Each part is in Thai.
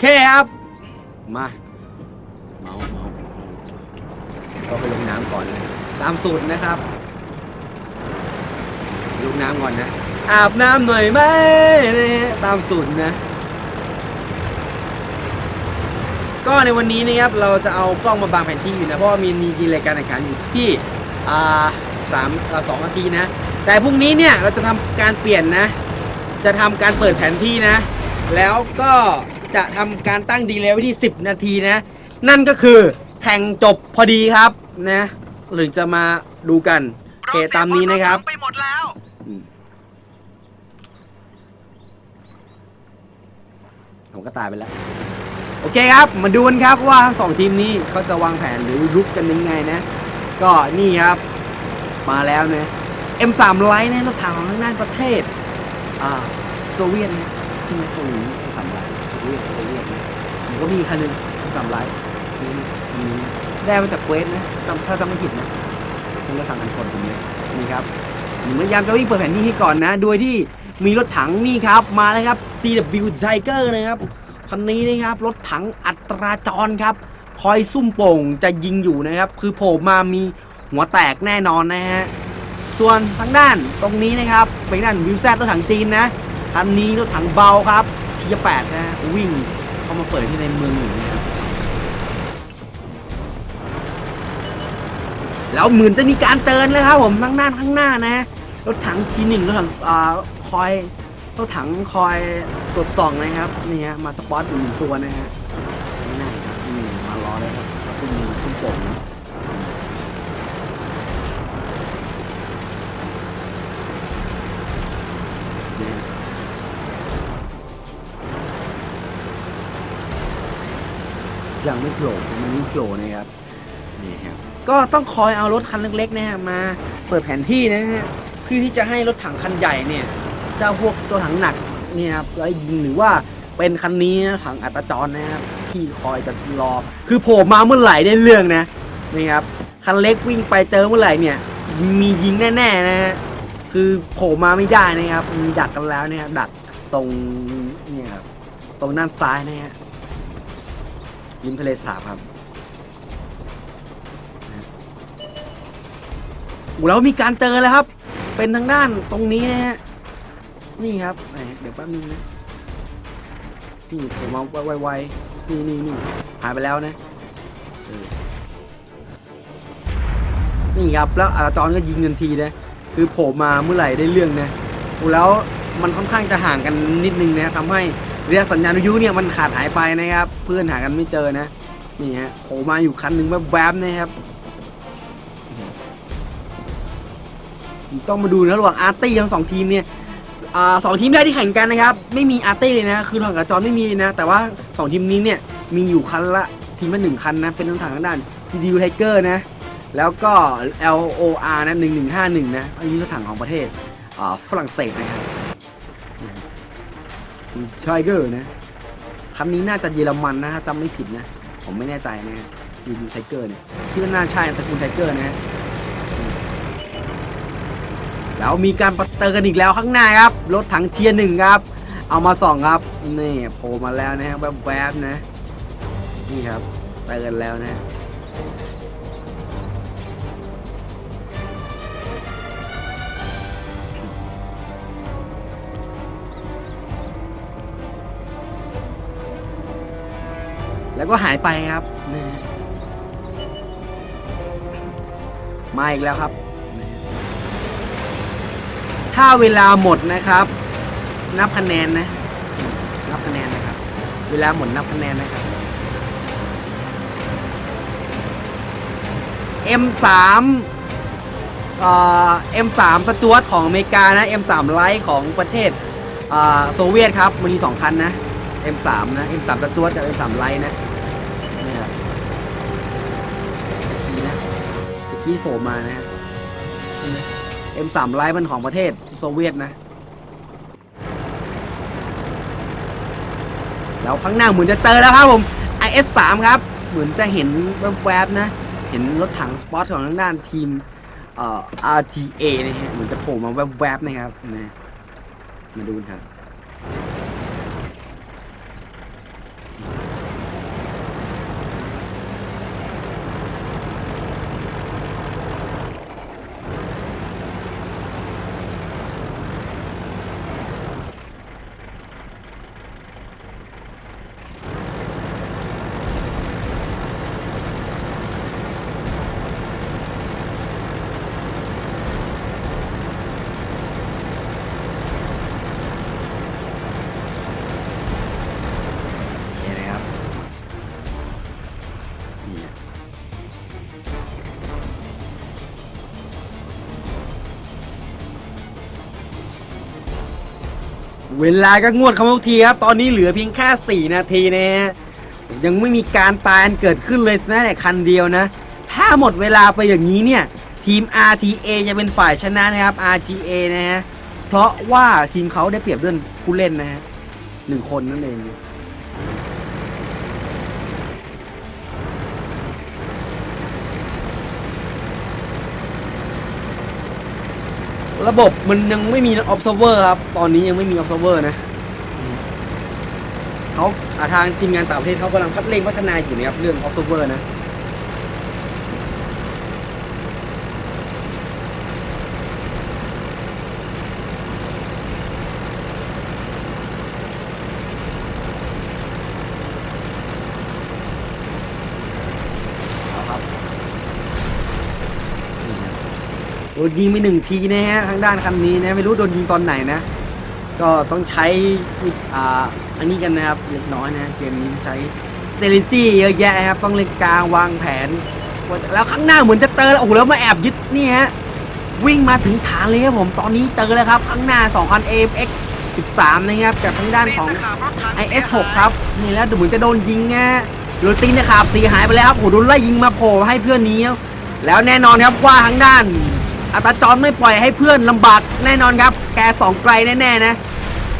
เคครับ มาเมาเมาก็ไปลงน้ำก่อนเลย ตามสูตรนะครับ ลงน้ำก่อนนะ อาบน้ำหน่อยไหมตามสูตรนะ ก็ในวันนี้นะครับเราจะเอากล้องมาบังแผนที่อยู่นะ เพราะว่ามีมีรายการแข่งขันอยู่ที่อ่าสามสองนาทีนะ แต่พรุ่งนี้เนี่ยเราจะทำการเปลี่ยนนะ จะทำการเปิดแผนที่นะ แล้วก็ จะทำการตั้งดีเลย์ไว้ที่ 10 นาทีนะ นั่นก็คือแข่งจบพอดีครับนะหรือจะมาดูกันโอเคตามนี้นะครับไปหมดแล้วอืมผมก็ตายไปแล้ว โอเคครับ มาดูกันครับว่าทั้งสองทีมนี้เขาจะวางแผนหรือรุกกันยังไงนะ ก็นี่ครับ มาแล้วนะ M3 ไลท์นะรถถังของทางด้านประเทศ อ่าโซเวียตนะใช่ไหมเกาหลี ก็มีคันหนึ่ง M3 ไลท์นี่คันนี้ได้มาจากเควสนะจำถ้าจำไม่ผิดนะเป็นรถถังกันคนผมเลยนี่ครับผมพยายามจะวิ่งเปิดแผนที่ให้ก่อนนะ โดยที่มีรถถังนี่ครับมาเลยครับ GW Tiger นะครับคันนี้นะครับรถถังอัตราจรครับคอยซุ่มโป่งจะยิงอยู่นะครับ คือโผล่มามีหัวแตกแน่นอนนะฮะส่วนทางด้านตรงนี้นะครับเป็นด้านวิวแซดรถถังจีนนะคันนี้รถถังเบาครับทีแปดนะวิ่ง เขามาเปิดที่ในเมืองอยู่นะครับแล้วเหมือนจะมีการเตือนเลยครับผมข้างหน้าข้างหน้านะรถถังทีหนึ่งรถถังอ่าคอยรถถังคอยตรวจส่องนะครับนี่ฮะมาสปอตอยู่หนึ่งตัวนะฮะง่ายครับนี่มารอเลยครับตุ้มตุ้มโป่งนะ ยังไม่โผล่มันไม่โผล่นะครับนี่ครับก็ต้องคอยเอารถคันเล็กๆนะฮะมาเปิดแผนที่นะฮะเพื่อที่จะให้รถถังคันใหญ่เนี่ยเจ้าพวกตัวถังหนักเนี่ยครับไล่ยิงหรือว่าเป็นคันนี้นะถังอัตจรนะครับที่คอยจะรอคือโผล่มาเมื่อไหร่ได้เรื่องนะนี่ครับคันเล็กวิ่งไปเจอเมื่อไหร่เนี่ย มียิงแน่ๆนะฮะคือโผล่มาไม่ได้นะครับ มีดักกันแล้วเนี่ยดักตรงเนี่ยครับตรงด้านซ้ายนะฮะ ริมทะเลสาบครับโอ้แล้วมีการเจอแล้วครับ เป็นทางด้านตรงนี้นะฮะ นี่ครับ เดี๋ยวแป๊บนึงนะนี่ผมเอาไวๆนี่นี่นี่หายไปแล้วนะนี่ครับ แล้วอาจารย์ก็ยิงทันทีนะ คือโผล่มาเมื่อไหร่ได้เรื่องนะโอ้แล้วมันค่อนข้างจะห่างกันนิดนึงนะทำให้ ระยะสัญญาณวิทยุเนี่ยมันขาดหายไปนะครับ เพื่อนหากันไม่เจอนะนี่ฮะโผล่มาอยู่คันหนึ่งแวบๆนะครับต้องมาดูนะระหว่างอาร์ตี้ทั้งสองทีมเนี่ยอสองทีมแรกที่แข่งกันนะครับ ไม่มีอาร์ตี้เลยนะ คือทางกระจรไม่มีเลยนะ แต่ว่าสองทีมนี้เนี่ยมีอยู่คันละทีมละหนึ่งคันนะ เป็นทั้งทางด้านทีดีไทเกอร์นะ แล้วก็ LOR นะหนึ่งหนึ่งห้าหนึ่งนะอันนี้รถถังของประเทศฝรั่งเศสนะครับ ชไทเกอร์นะคันนี้น่าจะเยอรมันนะจำไม่ผิดนะ ผมไม่แน่ใจนะฮะทีดีไทเกอร์เนี่ยที่ว่าน่าใช่ตระกูลไทเกอร์นะฮะแล้วมีการประเตือนอีกแล้วข้างหน้าครับ รถถังเทียร์หนึ่งครับ เอามาส่องครับ นี่โผล่มาแล้วนะฮะแวบๆนะ นี่ครับเตือนแล้วนะ แล้วก็หายไปครับนะฮะมาอีกแล้วครับ ถ้าเวลาหมดนะครับ นับคะแนนนะ นับคะแนนนะครับ เวลาหมดนับคะแนนนะครับ M3 เอ่อ M3 สจวตของอเมริกานะ M3 ไลท์ของประเทศอ่าโซเวียตครับมันมีสองคันนะ M3 นะ M3 สจวตกับ M3 ไลท์นะ กี้โผล่มานะฮะ M3 ไลท์มันของประเทศโซเวียตนะ แล้วข้างหน้าเหมือนจะเจอแล้วครับผม IS3 ครับ เหมือนจะเห็นแวบๆนะ เห็นรถถังสปอร์ตของทางด้านทีมเอ่อ RTA นะฮะเหมือนจะโผล่มาแวบๆนะครับนะมาดูกันครับ เวลาก็งวดเข้ามาทุกทีครับ ตอนนี้เหลือเพียงแค่ 4 นาทีนะฮะยังไม่มีการตายเกิดขึ้นเลยแม้แต่คันเดียวนะ ถ้าหมดเวลาไปอย่างนี้เนี่ย ทีม RTA จะเป็นฝ่ายชนะนะครับ RTA นะฮะเพราะว่าทีมเขาได้เปรียบเรื่องผู้เล่นนะฮะหนึ่งคนนั่นเอง ระบบมันยังไม่มี observer ครับ ตอนนี้ยังไม่มี observer นะเขาทางทีมงานต่างประเทศเขากำลังพัฒเร่งพัฒนาอยู่นะครับเรื่อง observer นะ เอาครับนี่ครับโดนยิงไปหนึ่งทีนะฮะทางด้านคันนี้นะไม่รู้โดนยิงตอนไหนนะ ก็ต้องใช้อ่าอันนี้กันนะครับเล็กน้อยนะเกมนี้ใช้เซเลจี้เยอะแยะครับต้องเล่นกลางวางแผน แล้วข้างหน้าเหมือนจะเจอแล้วโอ้โหแล้วมาแอบยึดนี่ฮะวิ่งมาถึงฐานเลยครับผมตอนนี้เจอแล้วครับ ข้างหน้า2,000 AFX 13 นะครับกับทางด้านของ IS6 ครับนี่แล้วดูเหมือนจะโดนยิงไงโรตีนนะครับสีหายไปแล้วครับโอ้โหโดนไล่ยิงมาโผล่ให้เพื่อนนี้แล้วแน่นอนครับว่าทางด้าน อัตาจรไม่ปล่อยให้เพื่อนลำบากแน่นอนครับ แกสองไกลแน่ๆนะ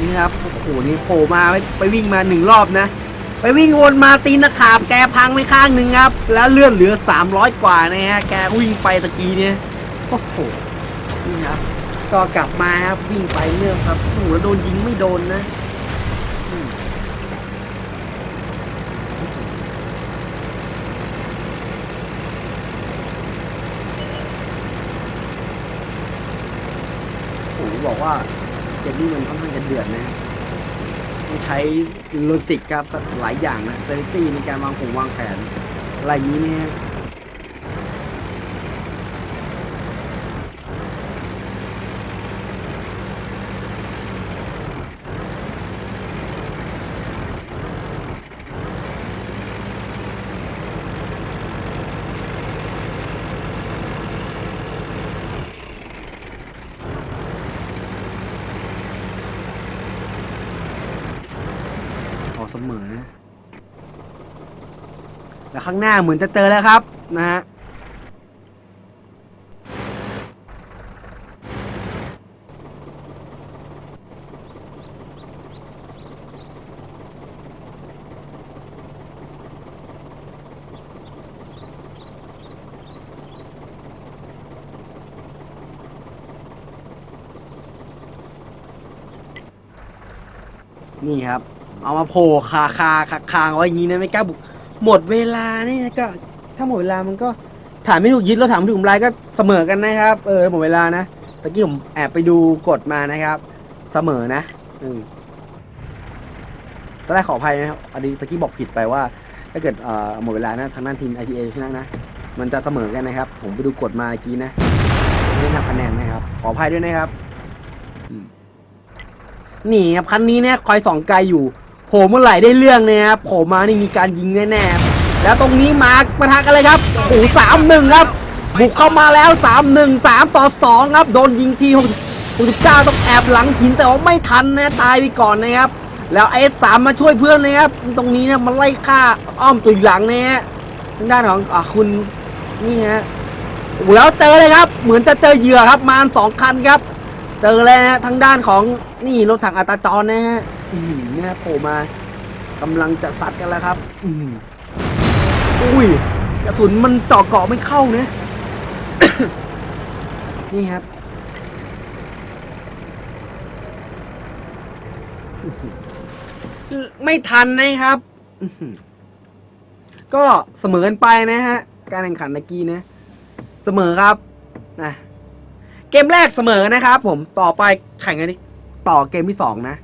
นี่ครับโอ้โหนี่โผล่มาไปไปวิ่งมาหนึ่งรอบนะ ไปวิ่งวนมาตีนนะขาบแกพังไปข้างหนึ่งครับ แล้วเลื่อนเหลือ 300 กว่านะฮะแกวิ่งไปตะกี้เนี่ยโอ้โหนี่ครับก็กลับมาครับวิ่งไปเรื่อยครับโอ้โหแล้วโดนยิงไม่โดนนะ ผมบอกว่าเกมนี้มันค่อนข้างจะเดือดนะต้องใช้โลจิกครับหลายอย่างนะเซอร์จี้ในการวางผงวางแผนอะไรอย่างนี้เนี่ย เสมอนะแล้วข้างหน้าเหมือนจะเจอแล้วครับนะฮะนี่ครับ เอามาโผล่คาคาคาคางไว้อย่างนี้นะไม่กล้าบุกหมดเวลานี่นะก็ ถ้าหมดเวลามันก็ถามไม่ถูกยึดแล้วถามถูกทำลายก็เสมอกันนะครับ เออหมดเวลานะตะกี้ผมแอบไปดูกฎมานะครับ เสมอนะอืมตอนแรกขออภัยนะครับอันนี้ตะกี้บอกผิดไปว่า ถ้าเกิดเอ่อหมดเวลานะทางด้านทีม ITA ชนะนะ มันจะเสมอกันนะครับ ผมไปดูกฎมาเมื่อกี้นะไม่ได้นับคะแนนนะครับ ขออภัยด้วยนะครับนี่ครับคันนี้เนี่ยคอยสองไกลอยู่ ผล่เมื่อไหร่ได้เรื่องเนี่ยครับผล่มานี่มีการยิงแน่ๆแล้วตรงนี้มาปะทะกันเลยครับโอ้โหสามหนึ่งครับบุกเข้ามาแล้วสามหนึ่งสามต่อสองครับ โดนยิงทีหกสิบเก้าต้องแอบหลังหินแต่ว่าไม่ทันนะตายไปก่อนนะครับ แล้วไอเอสสามมาช่วยเพื่อนเลยครับ ตรงนี้เนี่ยมันไล่ฆ่าอ้อมตุยหลังเนี่ยฮะทางด้านของอะคุณนี่ฮะโอ้แล้วเจอเลยครับ เหมือนจะเจอเหยื่อครับมาสองคันครับ เจอแล้วนะทางด้านของนี่รถถังอัตาจรนะฮะ อืมนี่ฮะโผล่มากำลังจะซัดกันแล้วครับ อืมอุ้ยกระสุนมันเจาะเกาะไม่เข้านะ นี่ครับอื้อหือไม่ทันนะครับอื้อหือก็เสมอกันไปนะฮะ การแข่งขันตะกี้นะ เสมอครับนะเกมแรกเสมอนะครับ ผมต่อไปแข่งกันต่อเกมที่สองนะ